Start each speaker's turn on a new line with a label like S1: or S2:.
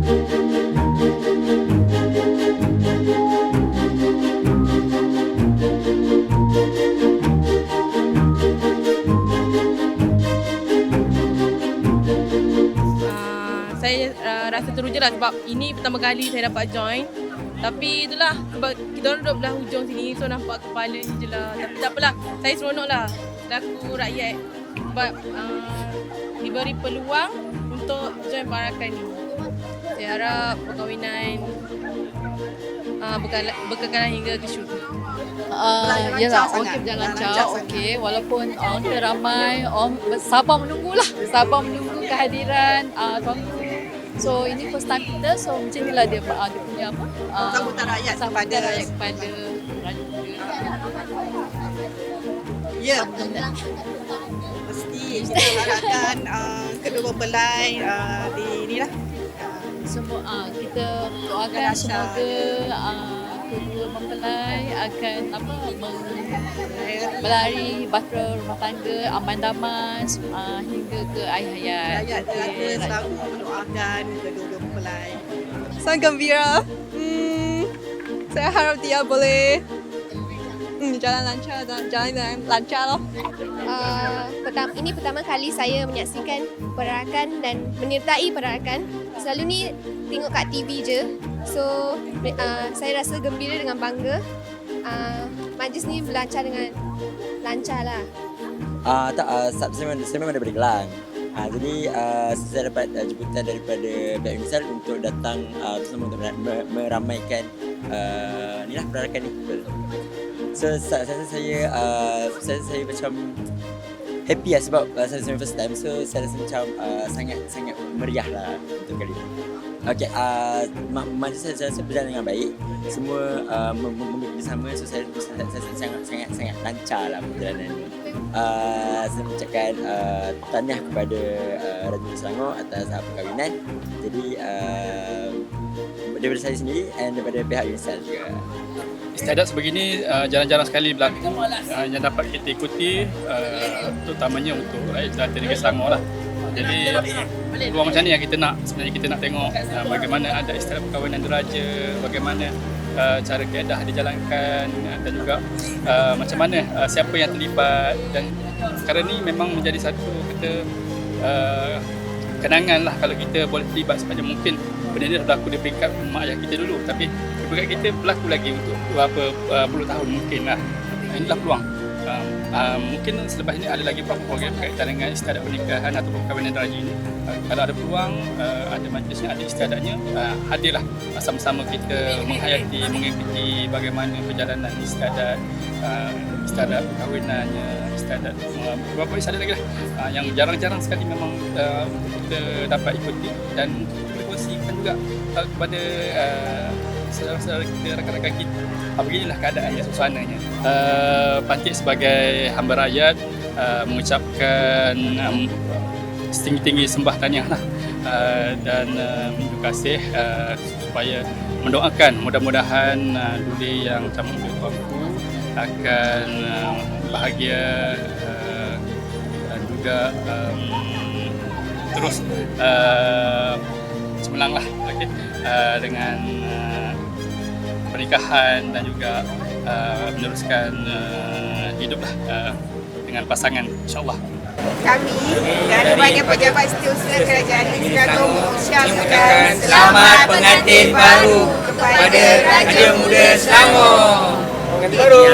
S1: Saya uh, rasa teruja lah sebab ini pertama kali saya dapat join. Tapi itulah sebab kita orang duduk belah hujung sini so nampak kepala ni je lah. Tapi tak apalah, saya seronok lah selaku rakyat sebab uh, diberi peluang untuk join parakan ni. Saya harap perkahwinan uh, berkala, berkekalan hingga ke syurga.
S2: Uh, yalah, orang kita berjalan lancar, okey. Walaupun orang kita ramai, orang sabar menunggulah. Sabar menunggu kehadiran uh, tuanku. So ini first time kita, so macam inilah dia, uh, dia punya apa? Uh,
S3: Sambutan rakyat
S2: sambutan
S3: kepada-
S2: rakyat kepada Raja Muda.
S3: Ya, mesti kita harapkan uh, kedua mempelai uh, di ni lah.
S2: Semua uh, kita doakan semoga uh, kedua mempelai akan apa melari bahtera rumah tangga aman damai uh, hingga ke akhir hayat.
S3: Rakyat
S2: Okey,
S3: terasa
S2: rakyat.
S3: selalu mendoakan kedua mempelai.
S4: Sangat gembira. Hmm, saya harap dia boleh hmm, jalan lancar dan jalan dengan lancar loh.
S5: Uh, pertama, ini pertama kali saya menyaksikan perarakan dan menyertai perarakan. Selalu ni tengok kat TV je. So uh, saya rasa gembira dengan bangga. Uh, majlis ni berlancar dengan lancar lah.
S6: Ah tak, uh, saya, memang, saya memang daripada Kelang. Ah jadi uh, saya dapat uh, jemputan daripada pihak Unisal untuk datang uh, bersama untuk mer- mer- meramaikan uh, ni lah perarakan ni. So sa- saya saya uh, saya saya macam happy lah sebab uh, saya saya first time so saya rasa macam uh, sangat sangat meriah lah untuk kali ni. Okay, uh, ma- majlis saya, saya rasa berjalan dengan baik. Semua uh, mem- mem- memiliki sama so saya, saya, saya, saya sangat sangat sangat lancar lah perjalanan ni. Uh, saya mengucapkan uh, tahniah kepada uh, Raja Selangor atas uh, perkahwinan. Jadi uh, daripada saya sendiri dan daripada pihak Unisal juga.
S7: Istiadat sebegini uh, jarang-jarang sekali berlaku uh, yang dapat kita ikuti uh, terutamanya untuk rakyat jelata negeri Selangor lah. Jadi peluang macam ni yang kita nak sebenarnya kita nak tengok uh, bagaimana ada istiadat perkahwinan diraja, bagaimana uh, cara keadaan dijalankan uh, dan juga uh, macam mana uh, siapa yang terlibat dan perkara ni memang menjadi satu kita uh, kenangan lah kalau kita boleh terlibat sepanjang mungkin. Benda ni dah berlaku di peringkat mak ayah kita dulu. Tapi di peringkat kita berlaku lagi untuk beberapa uh, puluh tahun mungkin lah. Inilah peluang uh, mungkin selepas ini ada lagi beberapa program berkaitan dengan istiadat pernikahan atau perkahwinan diraja ini. Uh, kalau ada peluang uh, ada majlisnya ada istiadatnya uh, hadirlah. Uh, sama-sama kita menghayati mengikuti bagaimana perjalanan istiadat uh, istiadat perkahwinannya istiadat uh, beberapa istiadat lagi lah. Uh, yang jarang-jarang sekali memang uh, kita dapat ikuti dan boleh kongsikan juga uh, kepada uh, saudara-saudara kita, rakan-rakan kita. Uh, beginilah keadaannya, suasananya. Uh, Pantik sebagai hamba rakyat uh, mengucapkan um, setinggi-tinggi sembah tahniah lah. Uh, dan uh, minta kasih uh, supaya mendoakan mudah-mudahan uh, Duli yang sama tuanku akan uh, bahagia uh, dan juga um, terus uh, cemerlang lah okay, uh, dengan uh, pernikahan dan juga uh, meneruskan uh, hidup lah uh, dengan pasangan insyaAllah.
S8: kami dari bahagian pejabat setiausaha kerajaan negeri Selangor mengucapkan
S9: selamat pengantin baru kepada Raja Muda Selangor.
S8: Pengantin baru.